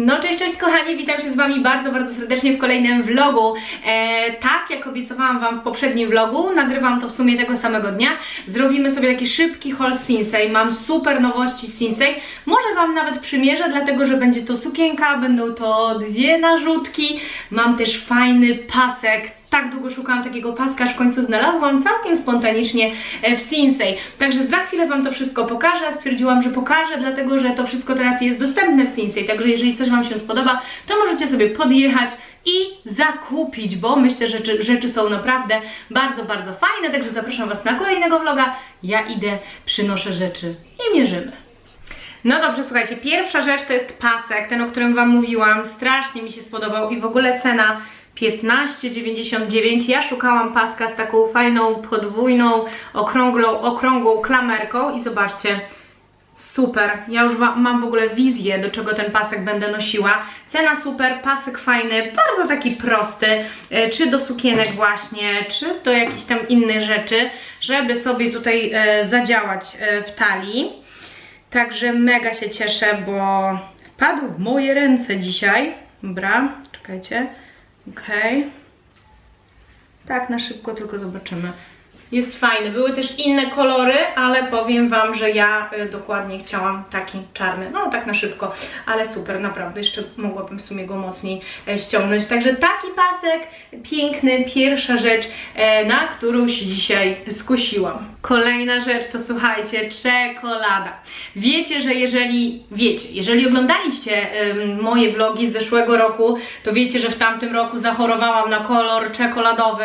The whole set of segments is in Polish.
No cześć, cześć kochani, witam się z Wami bardzo, bardzo serdecznie w kolejnym vlogu. E, tak, jak obiecałam Wam w poprzednim vlogu, nagrywam to w sumie tego samego dnia. Zrobimy sobie taki szybki haul Sinsei. Mam super nowości z Sinsei. Może Wam nawet przymierzę, dlatego że będzie to sukienka, będą to dwie narzutki. Mam też fajny pasek, tak długo szukałam takiego paska, aż w końcu znalazłam całkiem spontanicznie e, w Sinsei. Także za chwilę Wam to wszystko pokażę. Stwierdziłam, że pokażę, dlatego że to wszystko teraz jest dostępne w Sinsei. Także jeżeli coś Wam się spodoba, to możecie sobie podjechać i zakupić, bo myślę, że rzeczy, rzeczy są naprawdę bardzo, bardzo fajne. Także zapraszam Was na kolejnego vloga. Ja idę, przynoszę rzeczy i mierzymy. No dobrze, słuchajcie, pierwsza rzecz to jest pasek, ten o którym Wam mówiłam, strasznie mi się spodobał i w ogóle cena 15,99. Ja szukałam paska z taką fajną, podwójną, okrągłą, okrągłą klamerką i zobaczcie, super. Ja już mam w ogóle wizję, do czego ten pasek będę nosiła. Cena super, pasek fajny, bardzo taki prosty, e, czy do sukienek właśnie, czy do jakichś tam innych rzeczy, żeby sobie tutaj e, zadziałać e, w talii. Także mega się cieszę, bo wpadł w moje ręce dzisiaj. Dobra, czekajcie. Okej. Tak, na szybko tylko zobaczymy. Jest fajny. Były też inne kolory, ale powiem Wam, że ja y, dokładnie chciałam taki czarny. No tak na szybko, ale super, naprawdę. Jeszcze mogłabym w sumie go mocniej e, ściągnąć. Także taki pasek, piękny, pierwsza rzecz, e, na którą się dzisiaj skusiłam. Kolejna rzecz to słuchajcie, czekolada. Wiecie, że jeżeli, wiecie, jeżeli oglądaliście moje vlogi z zeszłego roku, to wiecie, że w tamtym roku zachorowałam na kolor czekoladowy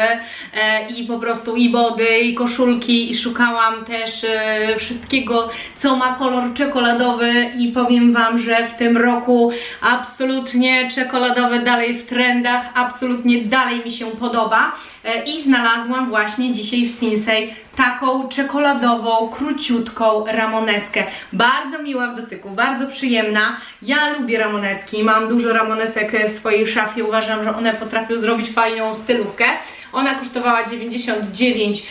e, i po prostu i body, i koszulki i szukałam też e, wszystkiego, co ma kolor czekoladowy i powiem Wam, że w tym roku absolutnie czekoladowe dalej w trendach, absolutnie dalej mi się podoba e, i znalazłam właśnie dzisiaj w Sinsei taką czekoladową, króciutką ramoneskę. Bardzo miła w dotyku, bardzo przyjemna. Ja lubię ramoneski, mam dużo ramonesek w swojej szafie, uważam, że one potrafią zrobić fajną stylówkę. Ona kosztowała 99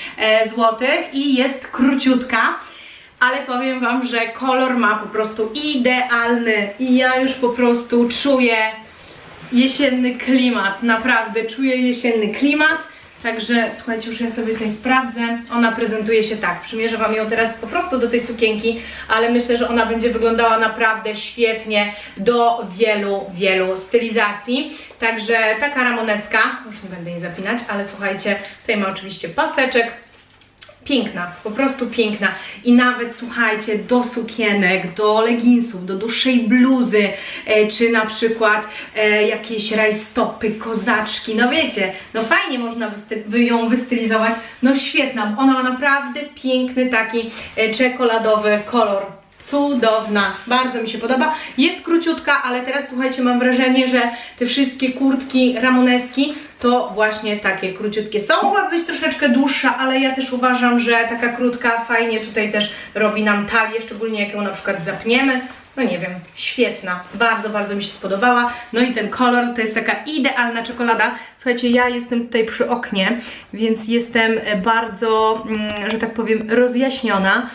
zł i jest króciutka. Ale powiem Wam, że kolor ma po prostu idealny i ja już po prostu czuję jesienny klimat, naprawdę czuję jesienny klimat. Także słuchajcie, już ja sobie tutaj sprawdzę. Ona prezentuje się tak. Przymierzę Wam ją teraz po prostu do tej sukienki, ale myślę, że ona będzie wyglądała naprawdę świetnie do wielu, wielu stylizacji. Także taka ramoneska, już nie będę jej zapinać, ale słuchajcie, tutaj ma oczywiście paseczek, Piękna, po prostu piękna. I nawet słuchajcie, do sukienek, do leginsów, do dłuższej bluzy, e, czy na przykład e, jakieś rajstopy, kozaczki, no wiecie, no fajnie można wysty- wy- ją wystylizować. No świetna, ona ma naprawdę piękny taki e, czekoladowy kolor. Cudowna, bardzo mi się podoba. Jest króciutka, ale teraz słuchajcie, mam wrażenie, że te wszystkie kurtki ramoneski to właśnie takie króciutkie są. Mogła być troszeczkę dłuższa, ale ja też uważam, że taka krótka fajnie tutaj też robi nam talię, szczególnie jak ją na przykład zapniemy. No nie wiem, świetna, bardzo, bardzo mi się spodobała. No i ten kolor to jest taka idealna czekolada. Słuchajcie, ja jestem tutaj przy oknie, więc jestem bardzo, mm, że tak powiem, rozjaśniona.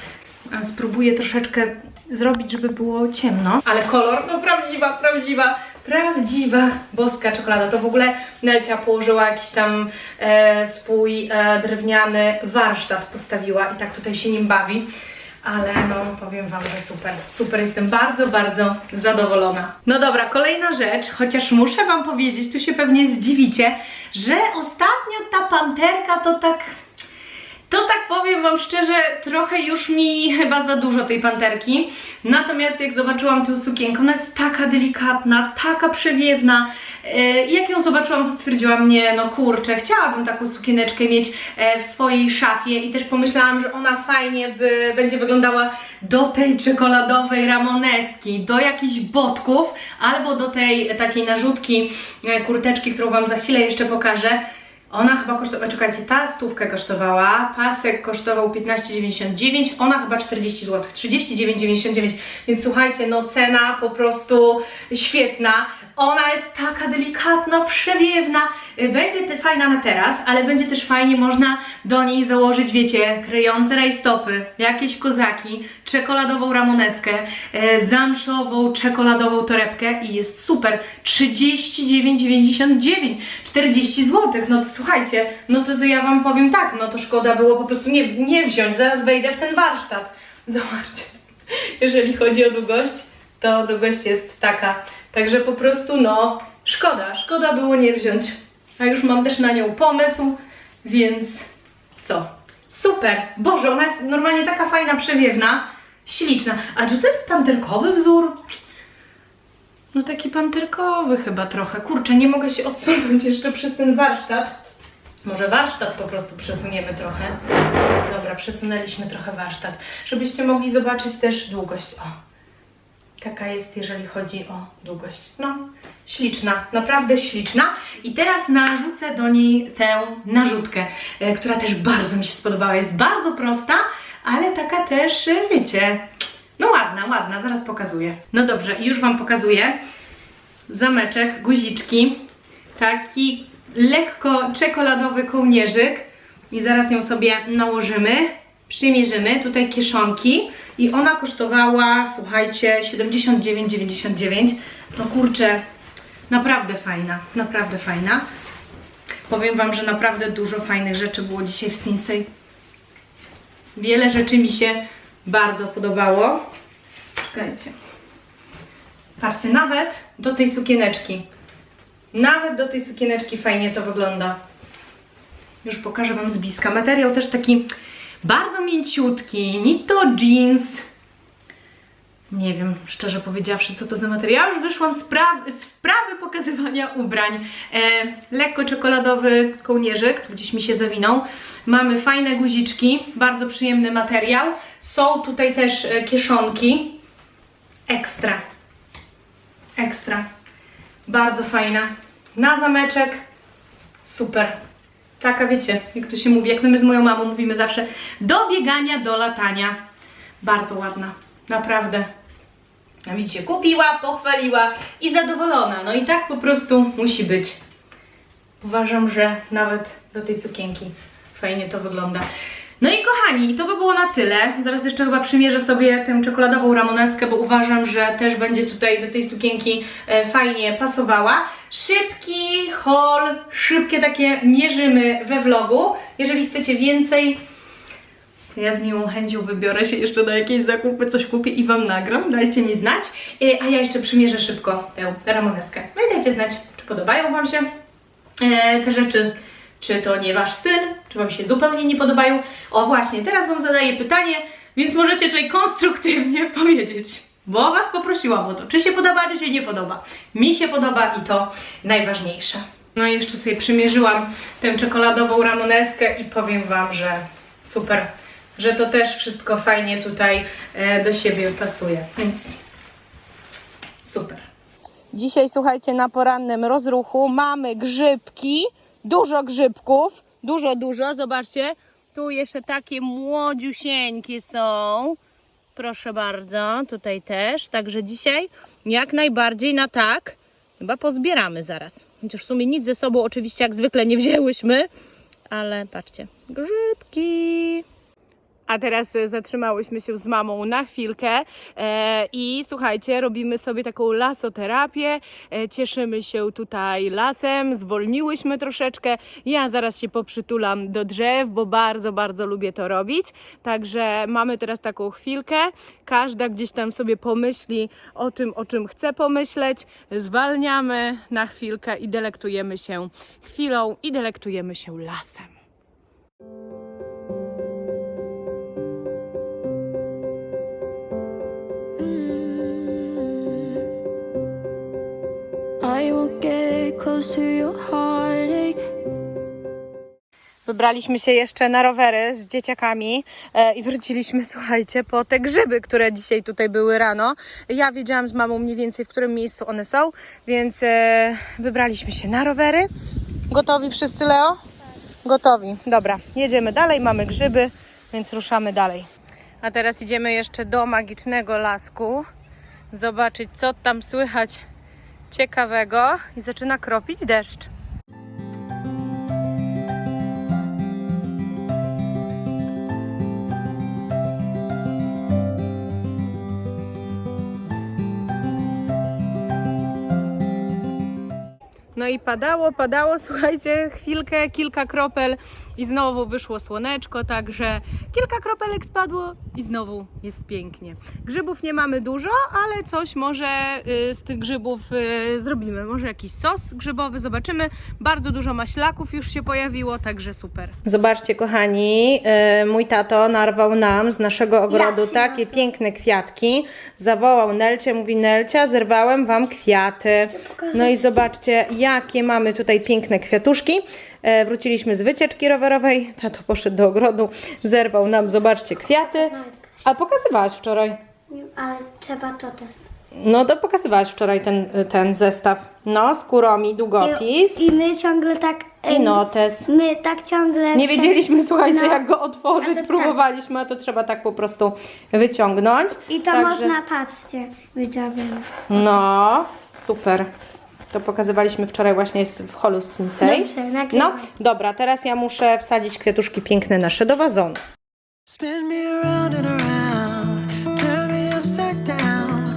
Spróbuję troszeczkę zrobić, żeby było ciemno. Ale kolor, no prawdziwa, prawdziwa, prawdziwa boska czekolada. To w ogóle Nelcia położyła jakiś tam e, swój e, drewniany warsztat, postawiła i tak tutaj się nim bawi. Ale no, powiem Wam, że super, super, jestem bardzo, bardzo zadowolona. No dobra, kolejna rzecz, chociaż muszę Wam powiedzieć, tu się pewnie zdziwicie, że ostatnio ta panterka to tak to tak powiem Wam szczerze, trochę już mi chyba za dużo tej panterki. Natomiast jak zobaczyłam tę sukienkę, ona jest taka delikatna, taka przewiewna. E, jak ją zobaczyłam, to stwierdziłam, nie, no kurczę, chciałabym taką sukieneczkę mieć e, w swojej szafie i też pomyślałam, że ona fajnie by, będzie wyglądała do tej czekoladowej ramoneski, do jakichś botków, albo do tej takiej narzutki, e, kurteczki, którą Wam za chwilę jeszcze pokażę. Ona chyba kosztowała, czekajcie, ta stówkę kosztowała, pasek kosztował 15,99, ona chyba 40 zł, 39,99, więc słuchajcie, no cena po prostu świetna, Ona jest taka delikatna, przewiewna. Y, Będzie fajna na teraz, ale będzie też fajnie można do niej założyć, wiecie, kryjące rajstopy, jakieś kozaki, czekoladową ramoneskę, e, zamszową, czekoladową torebkę i jest super. 39,99, 40 zł. No to słuchajcie, no to, to ja wam powiem tak, no to szkoda było po prostu nie, nie wziąć. Zaraz wejdę w ten warsztat. Zobaczcie, jeżeli chodzi o długość, to długość jest taka. Także po prostu, no, szkoda, szkoda było nie wziąć. A już mam też na nią pomysł, więc co? Super! Boże, ona jest normalnie taka fajna, przewiewna, śliczna. A czy to jest panterkowy wzór? No taki panterkowy chyba trochę. Kurczę, nie mogę się odsunąć jeszcze przez ten warsztat. Może warsztat po prostu przesuniemy trochę. Dobra, przesunęliśmy trochę warsztat, żebyście mogli zobaczyć też długość. O, taka jest, jeżeli chodzi o długość. No, śliczna, naprawdę śliczna. I teraz narzucę do niej tę narzutkę, e, która też bardzo mi się spodobała. Jest bardzo prosta, ale taka też, e, wiecie, no ładna, ładna, zaraz pokazuję. No dobrze, już Wam pokazuję. Zameczek, guziczki, taki lekko czekoladowy kołnierzyk i zaraz ją sobie nałożymy, przymierzymy, tutaj kieszonki i ona kosztowała, słuchajcie, 79,99 no kurczę, naprawdę fajna, naprawdę fajna. Powiem Wam, że naprawdę dużo fajnych rzeczy było dzisiaj w Sinsei wiele rzeczy mi się bardzo podobało. Czekajcie. Patrzcie, nawet do tej sukieneczki. Nawet do tej sukieneczki fajnie to wygląda. Już pokażę Wam z bliska. Materiał też taki bardzo mięciutki, ni to jeans. Nie wiem, szczerze powiedziawszy, co to za materiał. Już wyszłam z, pra- z pokazywania ubrań. E, lekko czekoladowy kołnierzyk, gdzieś mi się zawinął. Mamy fajne guziczki, bardzo przyjemny materiał. Są tutaj też e, kieszonki. Ekstra. Ekstra. Bardzo fajna. Na zameczek. Super. Taka wiecie, jak to się mówi, jak my z moją mamą mówimy zawsze, do biegania, do latania. Bardzo ładna. Naprawdę. A widzicie, kupiła, pochwaliła i zadowolona. No i tak po prostu musi być. Uważam, że nawet do tej sukienki fajnie to wygląda. No i kochani, to by było na tyle. Zaraz jeszcze chyba przymierzę sobie tę czekoladową ramoneskę, bo uważam, że też będzie tutaj do tej sukienki e, fajnie pasowała. Szybki haul, szybkie takie mierzymy we vlogu. Jeżeli chcecie więcej, ja z miłą chęcią wybiorę się jeszcze na jakieś zakupy, coś kupię i Wam nagram. Dajcie mi znać. E, A ja jeszcze przymierzę szybko tę ramoneskę. No i dajcie znać, czy podobają Wam się e, te rzeczy, czy to nie Wasz styl, czy Wam się zupełnie nie podobają. O właśnie, teraz Wam zadaję pytanie, więc możecie tutaj konstruktywnie powiedzieć, bo Was poprosiłam o to, czy się podoba, czy się nie podoba. Mi się podoba i to najważniejsze. No i jeszcze sobie przymierzyłam tę czekoladową ramoneskę i powiem Wam, że super, że to też wszystko fajnie tutaj e, do siebie pasuje, więc super. Dzisiaj słuchajcie, na porannym rozruchu mamy grzybki, dużo grzybków, dużo, dużo, zobaczcie, tu jeszcze takie młodziusieńkie są, proszę bardzo, tutaj też, także dzisiaj jak najbardziej na tak, chyba pozbieramy zaraz, chociaż w sumie nic ze sobą oczywiście jak zwykle nie wzięłyśmy, ale patrzcie, grzybki. A teraz e, zatrzymałyśmy się z mamą na chwilkę e, i słuchajcie, robimy sobie taką lasoterapię, e, cieszymy się tutaj lasem, zwolniłyśmy troszeczkę. Ja zaraz się poprzytulam do drzew, bo bardzo, bardzo lubię to robić. Także mamy teraz taką chwilkę, każda gdzieś tam sobie pomyśli o tym, o czym chce pomyśleć, zwalniamy na chwilkę i delektujemy się chwilą i delektujemy się lasem. Wybraliśmy się jeszcze na rowery z dzieciakami e, i wróciliśmy, słuchajcie, po te grzyby, które dzisiaj tutaj były rano. Ja wiedziałam z mamą mniej więcej, w którym miejscu one są, więc e, wybraliśmy się na rowery. Gotowi wszyscy, Leo? Gotowi. Dobra, jedziemy dalej, mamy grzyby, więc ruszamy dalej. A teraz idziemy jeszcze do magicznego lasku, zobaczyć, co tam słychać ciekawego i zaczyna kropić deszcz. No i padało, padało, słuchajcie, chwilkę, kilka kropel i znowu wyszło słoneczko, także kilka kropelek spadło i znowu jest pięknie. Grzybów nie mamy dużo, ale coś może y, z tych grzybów y, zrobimy. Może jakiś sos grzybowy, zobaczymy. Bardzo dużo maślaków już się pojawiło, także super. Zobaczcie, kochani, y, mój tato narwał nam z naszego ogrodu takie piękne kwiatki. Zawołał Nelcie, mówi Nelcia, zerwałem wam kwiaty. No i zobaczcie, jakie mamy tutaj piękne kwiatuszki. E, wróciliśmy z wycieczki rowerowej. Tato poszedł do ogrodu, zerwał nam, zobaczcie, kwiaty. A pokazywałaś wczoraj. Ale trzeba to też. No to pokazywałaś wczoraj ten, ten zestaw. No, z kurami, długopis I, I my ciągle tak. i notes. My tak ciągle. Nie wiedzieliśmy, słuchajcie, No. jak go otworzyć. A tak. Próbowaliśmy, a to trzeba tak po prostu wyciągnąć. I to Także- można, patrzcie, wyciągnąć. No, super. To pokazywaliśmy wczoraj właśnie w holu z. Dobrze, No, dobra, teraz ja muszę wsadzić kwiatuszki piękne nasze do wazonu. Spin me around and around, turn me upside down.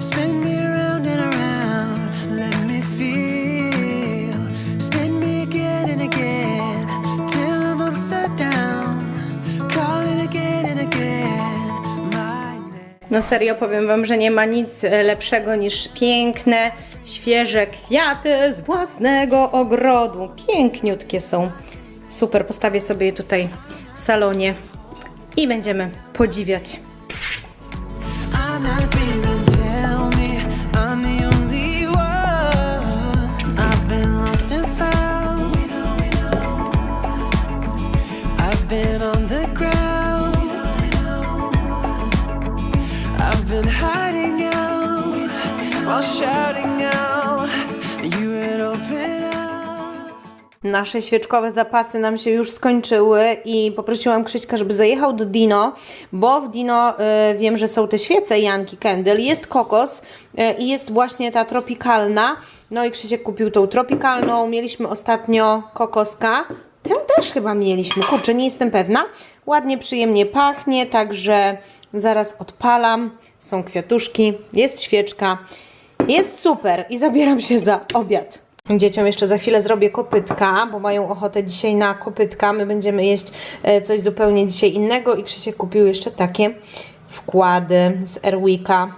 Spin me around and around, let me feel. Spin me again and again, till I'm upside down. Calling again and again, my name. No serio, powiem Wam, że nie ma nic e, lepszego niż piękne, świeże kwiaty z własnego ogrodu. Piękniutkie są. Super, postawię sobie je tutaj w salonie i będziemy podziwiać. Nasze świeczkowe zapasy nam się już skończyły i poprosiłam Krzyśka, żeby zajechał do Dino, bo w Dino y, wiem, że są te świece Janki Candle, jest kokos y, i jest właśnie ta tropikalna. No i Krzysiek kupił tą tropikalną, mieliśmy ostatnio kokoska. Tę też chyba mieliśmy, kurczę, nie jestem pewna. Ładnie, przyjemnie pachnie, także zaraz odpalam. Są kwiatuszki, jest świeczka, jest super i zabieram się za obiad. Dzieciom jeszcze za chwilę zrobię kopytka, bo mają ochotę dzisiaj na kopytka. My będziemy jeść e, coś zupełnie dzisiaj innego i Krzysiek kupił jeszcze takie wkłady z Erwika.